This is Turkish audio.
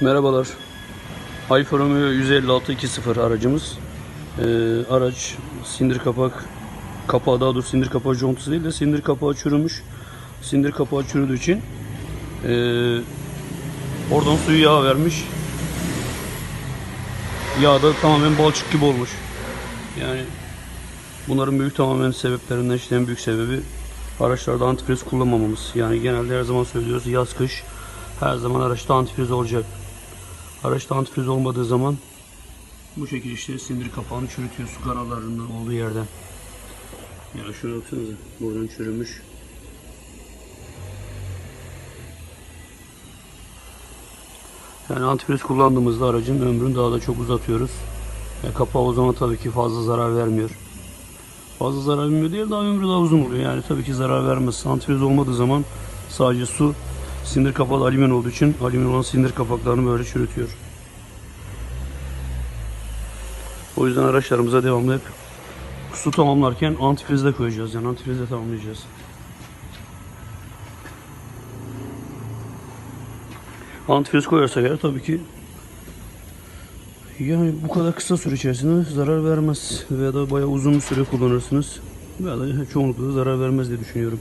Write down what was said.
Merhabalar. Alfa Romeo 156 2.0 aracımız. Ee, araç sindir kapak kapağı daha doğrusu sindir kapağı contası değil de sindir kapağı çürümüş. Sindir kapağı çürüdüğü için ee, oradan suyu yağ vermiş. Yağ da tamamen balçık gibi olmuş. Yani bunların büyük tamamen sebeplerinden işte en büyük sebebi araçlarda antifriz kullanmamamız. Yani genelde her zaman söylüyoruz yaz kış her zaman araçta antifriz olacak. Araçta antifriz olmadığı zaman bu şekilde işte sindir kapağını çürütüyor su kanallarının olduğu yerden. Ya şuna baksanıza buradan çürümüş. Yani antifriz kullandığımızda aracın ömrünü daha da çok uzatıyoruz. Ya kapağı o zaman tabii ki fazla zarar vermiyor. Fazla zarar vermiyor değil daha ömrü daha uzun oluyor. Yani tabii ki zarar vermez. Antifriz olmadığı zaman sadece su sindir kapağı alüminyum olduğu için alüminyum olan sindir kapaklarını böyle çürütüyor. O yüzden araçlarımıza devamlı hep su tamamlarken antifriz de koyacağız. Yani antifriz de tamamlayacağız. Antifriz koyarsak eğer tabii ki yani bu kadar kısa süre içerisinde zarar vermez veya da bayağı uzun bir süre kullanırsınız veya da çoğunlukla da zarar vermez diye düşünüyorum.